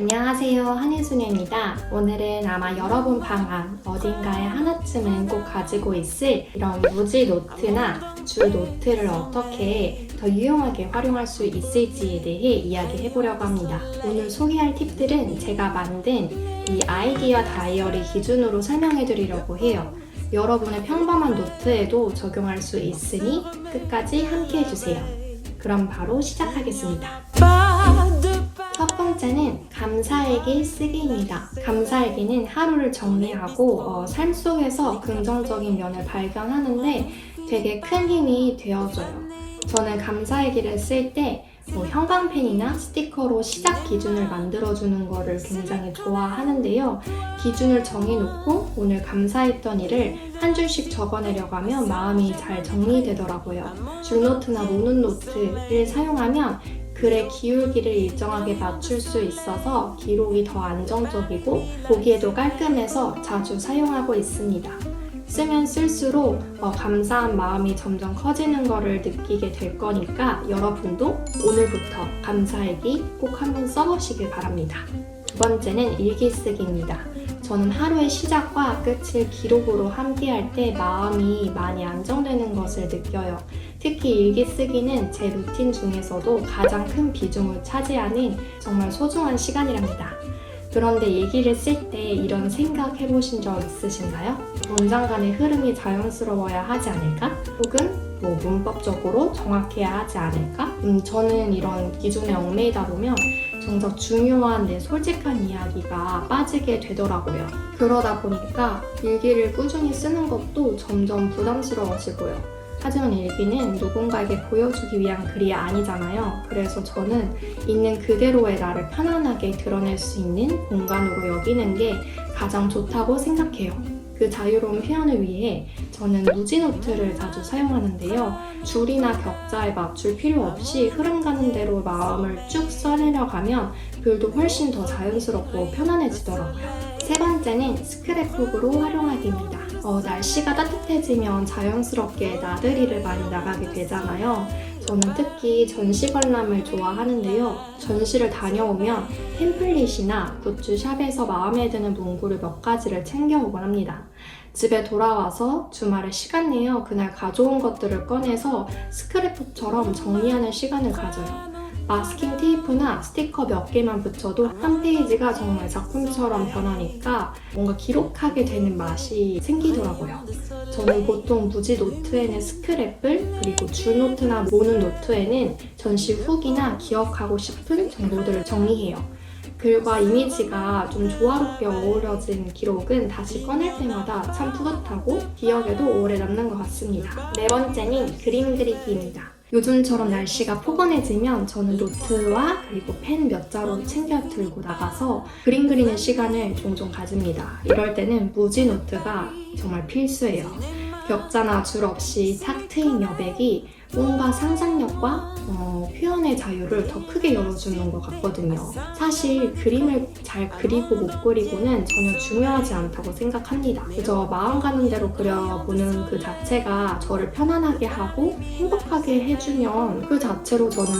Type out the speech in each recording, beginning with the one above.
안녕하세요. 한혜순입니다. 오늘은 아마 여러분 방안 어딘가에 하나쯤은 꼭 가지고 있을 이런 무지 노트나 줄 노트를 어떻게 더 유용하게 활용할 수 있을지에 대해 이야기해 보려고 합니다. 오늘 소개할 팁들은 제가 만든 이 아이디어 다이어리 기준으로 설명해 드리려고 해요. 여러분의 평범한 노트에도 적용할 수 있으니 끝까지 함께 해주세요. 그럼 바로 시작하겠습니다. 첫 번째는 감사일기 쓰기입니다. 감사일기는 하루를 정리하고 어, 삶 속에서 긍정적인 면을 발견하는데 되게 큰 힘이 되어줘요. 저는 감사일기를 쓸때 뭐 형광펜이나 스티커로 시작 기준을 만들어주는 거를 굉장히 좋아하는데요. 기준을 정해놓고 오늘 감사했던 일을 한 줄씩 적어내려고 하면 마음이 잘 정리되더라고요. 줄노트나 모눈노트를 사용하면 글의 기울기를 일정하게 맞출 수 있어서 기록이 더 안정적이고 보기에도 깔끔해서 자주 사용하고 있습니다. 쓰면 쓸수록 어, 감사한 마음이 점점 커지는 것을 느끼게 될 거니까 여러분도 오늘부터 감사일기 꼭 한번 써보시길 바랍니다. 두 번째는 일기 쓰기입니다. 저는 하루의 시작과 끝을 기록으로 함께 할 때 마음이 많이 안정되는 것을 느껴요. 특히 일기 쓰기는 제 루틴 중에서도 가장 큰 비중을 차지하는 정말 소중한 시간이랍니다. 그런데 일기를 쓸 때 이런 생각 해보신 적 있으신가요? 문장 간의 흐름이 자연스러워야 하지 않을까? 혹은 뭐 문법적으로 정확해야 하지 않을까? 음, 저는 이런 기준에 얽매이다 보면 정작 중요한 내 솔직한 이야기가 빠지게 되더라고요. 그러다 보니까 일기를 꾸준히 쓰는 것도 점점 부담스러워지고요. 하지만 일기는 누군가에게 보여주기 위한 글이 아니잖아요. 그래서 저는 있는 그대로의 나를 편안하게 드러낼 수 있는 공간으로 여기는 게 가장 좋다고 생각해요. 그 자유로운 표현을 위해 저는 무지노트를 자주 사용하는데요. 줄이나 격자에 맞출 필요 없이 흐름 가는 대로 마음을 쭉 써내려가면 글도 훨씬 더 자연스럽고 편안해지더라고요. 세 번째는 스크랩북으로 활용하기입니다. 어, 날씨가 따뜻해지면 자연스럽게 나들이를 많이 나가게 되잖아요. 저는 특히 전시 관람을 좋아하는데요. 전시를 다녀오면 템플릿이나 굿즈샵에서 마음에 드는 문구를 몇 가지를 챙겨오곤 합니다. 집에 돌아와서 주말에 시간 내어 그날 가져온 것들을 꺼내서 스크랩북처럼 정리하는 시간을 가져요. 마스킹 테이프나 스티커 몇 개만 붙여도 한 페이지가 정말 작품처럼 변하니까 뭔가 기록하게 되는 맛이 생기더라고요. 저는 보통 무지 노트에는 스크랩을 그리고 줄 노트나 모는 노트에는 전시 후기나 기억하고 싶은 정보들을 정리해요. 글과 이미지가 좀 조화롭게 어우러진 기록은 다시 꺼낼 때마다 참 뿌듯하고 기억에도 오래 남는 것 같습니다. 네 번째는 그림 그리기입니다. 요즘처럼 날씨가 포근해지면 저는 노트와 그리고 펜 몇 자루 챙겨 들고 나가서 그림 그리는 시간을 종종 가집니다. 이럴 때는 무지 노트가 정말 필수예요. 격자나 줄 없이 탁 트인 여백이 뭔가 상상력과 어, 표현의 자유를 더 크게 열어주는 것 같거든요. 사실 그림을 잘 그리고 못 그리고는 전혀 중요하지 않다고 생각합니다. 그저 마음 가는 대로 그려보는 그 자체가 저를 편안하게 하고 행복하게 해주면 그 자체로 저는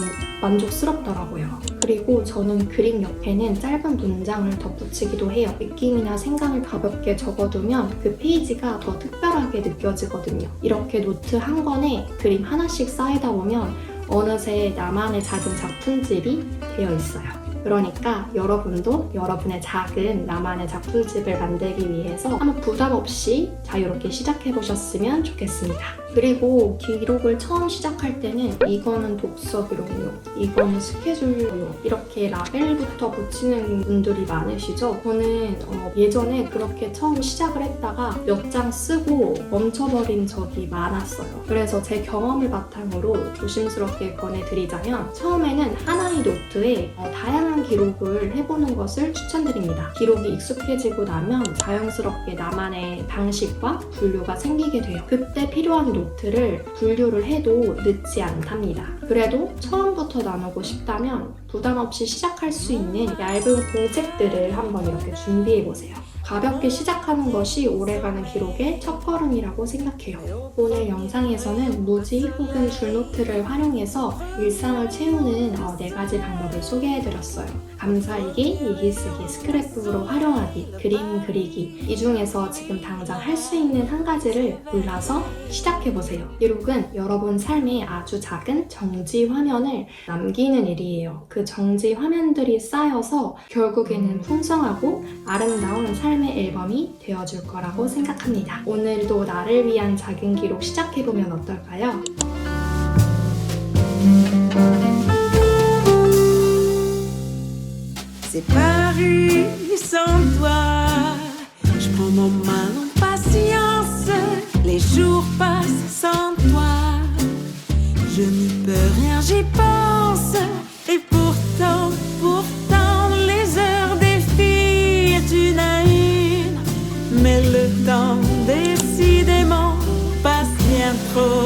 만족스럽더라고요. 그리고 저는 그림 옆에는 짧은 문장을 덧붙이기도 해요. 느낌이나 생각을 가볍게 적어두면 그 페이지가 더 특별하게 느껴지거든요. 이렇게 노트 한 권에 그림 하나씩 쌓이다 보면 어느새 나만의 작은 작품집이 되어 있어요. 그러니까 여러분도 여러분의 작은 나만의 작품집을 만들기 위해서 한번 부담 없이 자유롭게 시작해 보셨으면 좋겠습니다. 그리고 기록을 처음 시작할 때는 이거는 독서 기록용, 이거는 스케줄용 이렇게 라벨부터 붙이는 분들이 많으시죠. 저는 어, 예전에 그렇게 처음 시작을 했다가 몇 장 쓰고 멈춰버린 적이 많았어요. 그래서 제 경험을 바탕으로 조심스럽게 권해드리자면 처음에는 하나의 노트에 어, 다양한 기록을 해보는 것을 추천드립니다. 기록이 익숙해지고 나면 자연스럽게 나만의 방식과 분류가 생기게 돼요. 그때 필요한 노트를 분류를 해도 늦지 않답니다. 그래도 처음부터 나누고 싶다면 부담 없이 시작할 수 있는 얇은 공책들을 한번 이렇게 준비해 보세요. 가볍게 시작하는 것이 오래가는 기록의 첫걸음이라고 생각해요. 오늘 영상에서는 무지 혹은 줄노트를 활용해서 일상을 채우는 어, 네 가지 방법을 소개해드렸어요. 감사일기, 일기쓰기, 스크랩북으로 활용하기, 그림 그리기 이 중에서 지금 당장 할 수 있는 한 가지를 골라서 시작해보세요. 기록은 여러분 삶의 아주 작은 정지 화면을 남기는 일이에요. 그 정지 화면들이 쌓여서 결국에는 풍성하고 아름다운 삶의 앨범이 되어줄 거라고 생각합니다. 오늘도 나를 위한 작은 기록 시작해보면 어떨까요? Oh.